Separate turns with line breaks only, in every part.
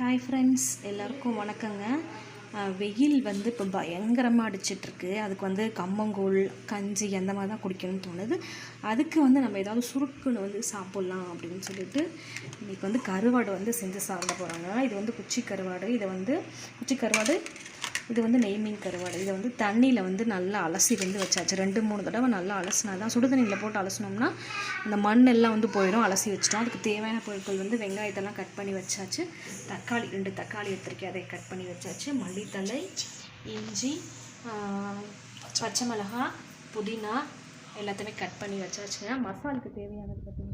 Hi friends எல்லாருக்கும் வணக்கங்க. வெயில் வந்து இப்போ பயங்கரமாக அடிச்சிட்ருக்கு. அதுக்கு வந்து கம்மங்கூழ் கஞ்சி அந்த மாதிரி தான் குடிக்கணும்னு தோணுது. அதுக்கு வந்து நம்ம ஏதாவது சுருக்குன்னு வந்து சாப்பிட்லாம் அப்படின்னு சொல்லிட்டு இன்றைக்கி வந்து கருவாடு வந்து செஞ்சு சாப்பிட போகிறாங்க இது வந்து குச்சி கருவாடு. இதை வந்து குச்சி கருவாடு இது வந்து நெய் மீன் கருவாடு. இதை வந்து தண்ணியில் வந்து நல்லா அலசி வந்து வச்சாச்சு. ரெண்டு மூணு தடவை நல்லா அலசினா தான் சுடு தண்ணியில் போட்டு அலசினோம்னா அந்த மண் எல்லாம் வந்து போயிடும் அலசி வச்சிட்டோம். அதுக்கு தேவையான பொருட்கள் வந்து வெங்காயத்தெல்லாம் கட் பண்ணி வச்சாச்சு. தக்காளி ரெண்டு தக்காளி எடுத்துருக்கேன். அதை கட் பண்ணி வச்சாச்சு. மல்லித்தழை இஞ்சி பச்சை மிளகா புதினா எல்லாத்தையுமே கட் பண்ணி வச்சாச்சுங்க. மசாலுக்கு தேவையானது பார்த்திங்கன்னா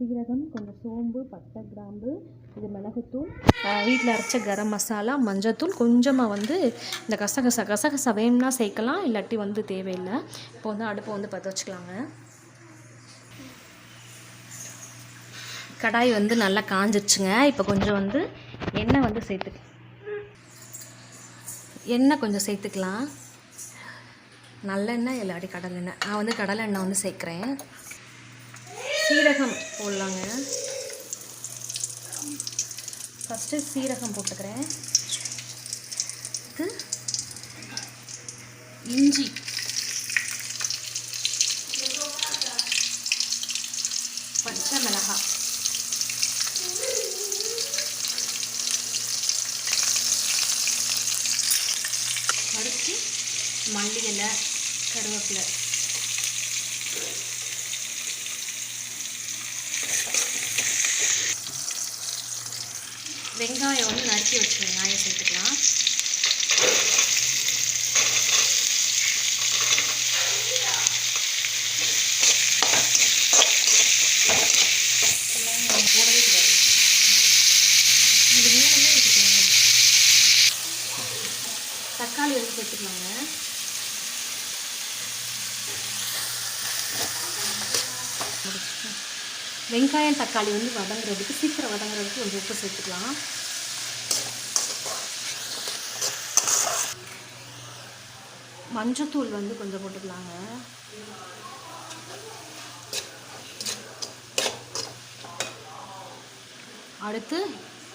சீரகம் கொஞ்சம் சோம்பு பட்டை கிராம்பு இது மிளகுத்தூள். வீட்டில் அரைச்ச கரம் மசாலா மஞ்சத்தூள். கொஞ்சமாக வந்து இந்த கசகச கசகச வேணும்னா சேர்க்கலாம் இல்லாட்டி வந்து தேவையில்லை. இப்போ வந்து அடுப்பை வந்து பற்ற வச்சுக்கலாங்க. கடாய் வந்து நல்லா காஞ்சிருச்சுங்க. இப்போ கொஞ்சம் வந்து எண்ணெய் வந்து சேர்த்து எண்ணெய் கொஞ்சம் சேர்த்துக்கலாம். நல்லெண்ணெய் இல்லாட்டி கடலெண்ணெய். நான் வந்து கடலெண்ணெய் வந்து சேர்க்குறேன். சீரகம் போடலாங்க. ஃபஸ்ட்டு சீரகம் போட்டுக்கிறேன். இது இஞ்சி. பச்சை மிளகாய். அடுத்து மல்லி இலை கருவேப்பிலை. வெங்காயம் வந்து நறுக்கி வச்ச வெங்காயம் சேர்த்துக்கலாம். தக்காளி வந்து சேர்த்துக்கலாங்க. வெங்காயம் தக்காளி வந்து வதங்குறதுக்கு சீக்கிரம் வதங்குறதுக்கு கொஞ்சம் உப்பு சேர்த்துக்கலாம். மஞ்சத்தூள் வந்து கொஞ்சம் போட்டுக்கலாங்க. அடுத்து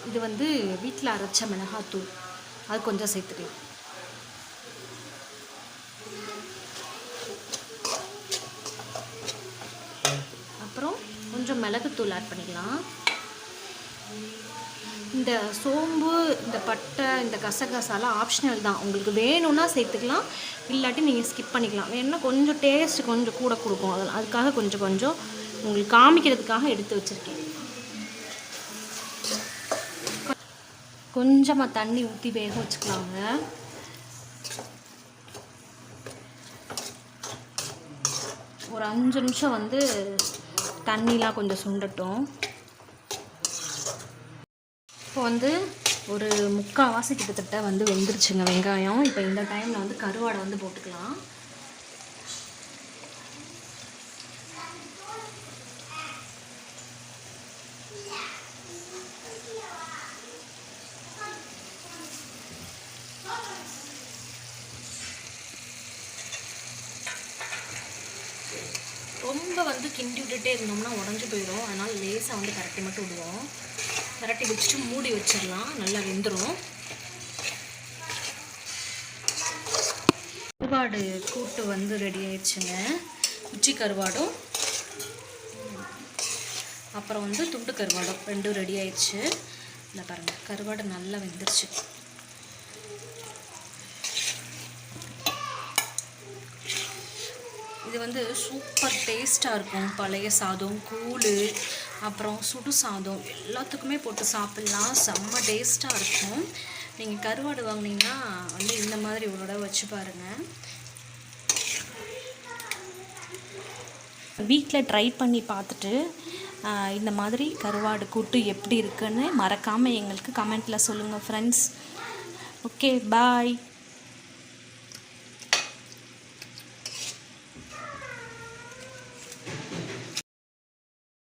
இது வந்து வீட்டில் அரைச்ச மிளகாத்தூள். அது கொஞ்சம் சேர்த்துக்கலாம் அப்புறம் கொஞ்சம் மிளகுத்தூள் ஆட் பண்ணிக்கலாம். இந்த சோம்பு இந்த பட்டை இந்த கசகசாலாம் ஆப்ஷனல் தான். உங்களுக்கு வேணும்னா சேர்த்துக்கலாம். இல்லாட்டி நீங்கள் ஸ்கிப் பண்ணிக்கலாம். வேணும்னா கொஞ்சம் டேஸ்ட் கொஞ்சம் கூட கொடுக்கும். அதில் அதுக்காக கொஞ்சம் கொஞ்சம் உங்களுக்கு காமிக்கிறதுக்காக எடுத்து வச்சுருக்கேன். கொஞ்சமாக தண்ணி ஊற்றி வேக வச்சுக்கலாங்க. ஒரு அஞ்சு நிமிஷம் வந்து தண்ணிலாம் கொஞ்சம் சுண்டட்டும். இப்போ வந்து ஒரு முக்கால்வாசி கிட்டத்தட்ட வந்து வெந்துருச்சுங்க வெங்காயம். இப்போ இந்த டைமில் வந்து கருவாடை வந்து போட்டுக்கலாம் ரொம்ப வந்து கிண்டி விட்டுட்டே இருந்தோம்னா உடஞ்சி போயிடும். அதனால் லேசாக வந்து கரட்டி மட்டும் விடுவோம். கரட்டி வச்சுட்டு மூடி வச்சிடலாம். நல்லா வெந்துடும் கருவாடு கூட்டு வந்து ரெடி ஆயிடுச்சுங்க. உச்சி கருவாடும். அப்புறம் வந்து துண்டு கருவாடும். ரெண்டும் ரெடி ஆயிடுச்சு. இல்லை பாருங்கள் கருவாடு நல்லா வெந்துருச்சு. இது வந்து சூப்பர் டேஸ்ட்டாக இருக்கும். பழைய சாதம் கூழ் அப்புறம் சுடு சாதம் எல்லாத்துக்குமே போட்டு சாப்பிட்லாம். செம்ம டேஸ்ட்டாக இருக்கும். நீங்கள் கருவாடு வாங்குனீங்கன்னா வந்து இந்த மாதிரி ஒரு தடவை வச்சு பாருங்கள் வீட்டில் ட்ரை பண்ணி பார்த்துட்டு இந்த மாதிரி கருவாடு கூட்டு எப்படி இருக்குன்னு மறக்காமல் எங்களுக்கு கமெண்ட்டில் சொல்லுங்கள் ஃப்ரெண்ட்ஸ் ஓகே பாய்